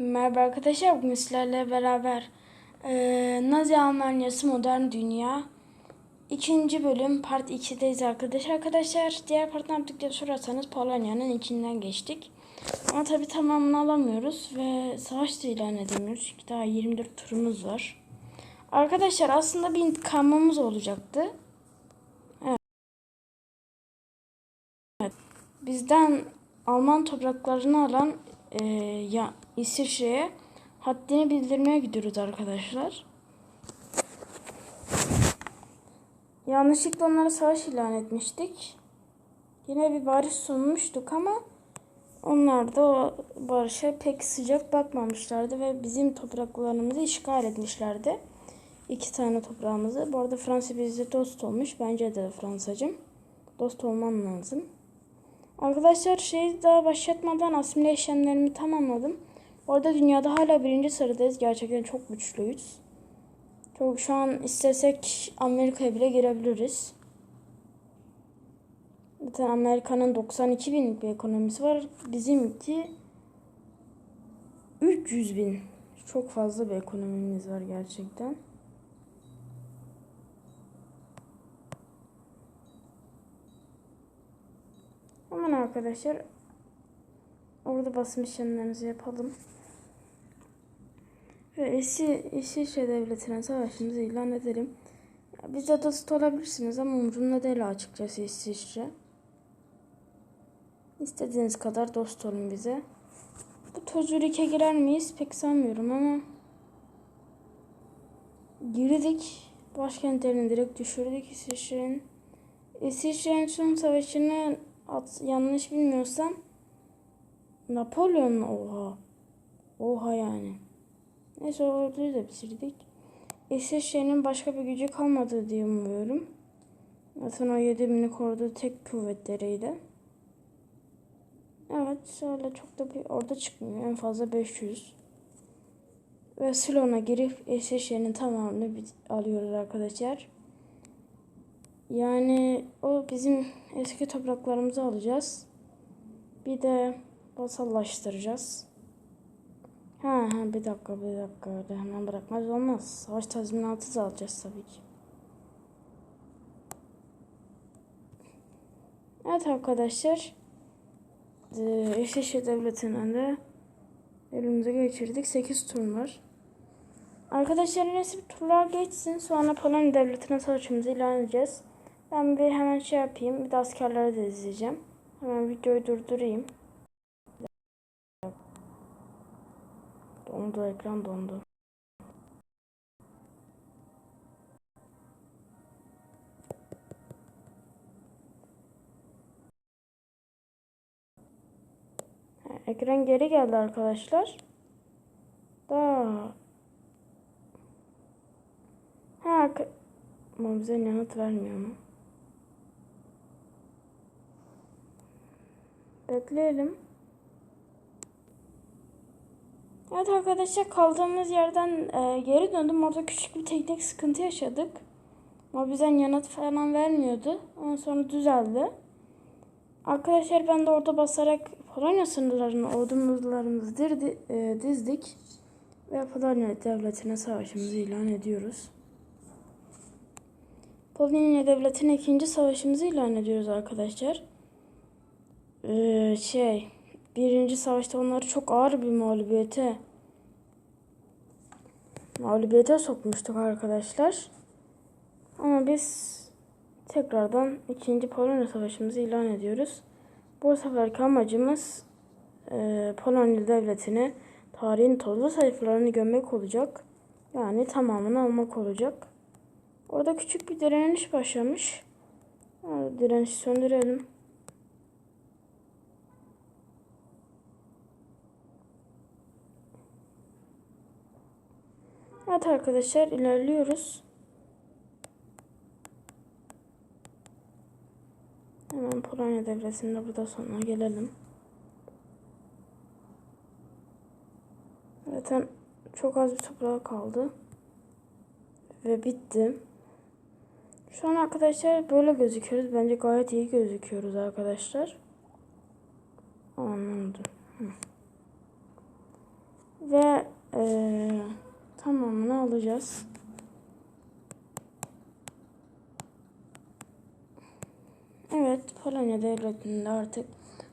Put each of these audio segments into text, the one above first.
Merhaba arkadaşlar, bugün sizlerle beraber eee, Nazi Almanyası Modern Dünya ikinci bölüm part 2'deyiz arkadaşlar. Arkadaşlar diğer part ne sorarsanız Polonya'nın içinden geçtik. Ama tabi tamamını alamıyoruz ve savaş da ilan edemiyoruz. Çünkü daha 24 turumuz var. Arkadaşlar aslında bir intikamımız olacaktı. Evet. Bizden Alman topraklarını alan eee, ya İsviçre'ye haddini bildirmeye gidiyoruz arkadaşlar. Yanlışlıkla onlara savaş ilan etmiştik. Yine bir barış sunmuştuk ama onlar da o barışa pek sıcak bakmamışlardı ve bizim topraklarımızı işgal etmişlerdi. İki tane toprağımızı. Bu arada Fransa bizde dost olmuş. Bence de Fransacım. Dost olman lazım. Arkadaşlar şey daha başlatmadan asimile işlemlerimi tamamladım. Orada dünyada hala birinci sıradayız. Gerçekten çok güçlüyüz. Çok şu an istesek Amerika'ya bile girebiliriz. Zaten Amerika'nın 92 binlik bir ekonomisi var. Bizimki 300 bin. Çok fazla bir ekonomimiz var gerçekten. Hemen arkadaşlar orada basım işlemlerimizi yapalım. Ve İsviçre Devleti'ne savaşımızı ilan edelim. Ya biz de dost olabilirsiniz ama umurumda değil açıkçası İsviçre. İstediğiniz kadar dost olun bize. Bu Tozürik'e girer miyiz pek sanmıyorum ama girdik. Başkentlerini direkt düşürdük İsviçre'nin. İsviçre'nin son savaşını at, yanlış bilmiyorsam Napolyon oha. Oha yani. Neyse orduyu da bitirdik. İsviçre'nin başka bir gücü kalmadı diye umuyorum. Zaten o 7 binlik ordu tek kuvvetleriydi. Evet öyle çok da bir orada çıkmıyor. En fazla 500. Ve Silon'a girip İsviçre'nin tamamını alıyoruz arkadaşlar. Yani o bizim eski topraklarımızı alacağız. Bir de vasallaştıracağız. Ha, ha bir dakika bir dakika öyle hemen bırakmaz olmaz. Savaş tazminatı da alacağız tabii ki. Evet arkadaşlar. Ee, İsviçre Devleti'nden de elimize geçirdik. 8 tur var. Arkadaşlar bir turlar geçsin. Sonra Polonya Devleti'ne savaşımızı ilan edeceğiz. Ben bir hemen şey yapayım. Bir de askerleri de izleyeceğim. Hemen videoyu durdurayım. Dondu ekran dondu. Ekran geri geldi arkadaşlar. Daha Ha, bize yanıt vermiyor mu? Bekleyelim. Evet arkadaşlar kaldığımız yerden e, geri döndüm. Orada küçük bir teknik sıkıntı yaşadık. Ama bizden yanıt falan vermiyordu. Ondan sonra düzeldi. Arkadaşlar ben de orada basarak Polonya sınırlarını ordumuzlarımızı e, dizdik. Ve Polonya devletine savaşımızı ilan ediyoruz. Polonya devletine ikinci savaşımızı ilan ediyoruz arkadaşlar. Ee, şey birinci savaşta onları çok ağır bir mağlubiyete mağlubiyete sokmuştuk arkadaşlar. Ama biz tekrardan ikinci Polonya Savaşımızı ilan ediyoruz. Bu seferki amacımız e, Polonya Devleti'ni tarihin tozlu sayfalarını gömmek olacak. Yani tamamını almak olacak. Orada küçük bir direniş başlamış. Direnişi söndürelim. Evet arkadaşlar ilerliyoruz. Hemen Polonya devresinde burada sonuna gelelim. Zaten çok az bir toprağı kaldı. Ve bitti. Şu an arkadaşlar böyle gözüküyoruz. Bence gayet iyi gözüküyoruz arkadaşlar. Anladım. Ve eee tamamını alacağız. Evet, Polonya Devleti'nde artık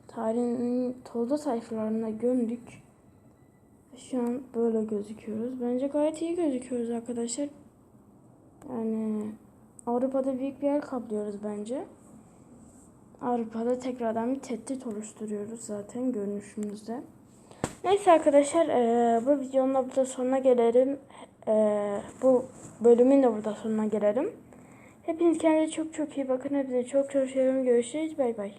tarihin tozlu sayfalarına gömdük. Şu an böyle gözüküyoruz. Bence gayet iyi gözüküyoruz arkadaşlar. Yani Avrupa'da büyük bir yer kaplıyoruz bence. Avrupa'da tekrardan bir tehdit oluşturuyoruz zaten görünüşümüzde. Neyse arkadaşlar eee, bu videonun da burada sonuna gelelim. Eee, bu bölümün de burada sonuna gelelim. Hepiniz kendinize çok çok iyi bakın. Hepinize çok çok seviyorum. Görüşürüz. Bay bay.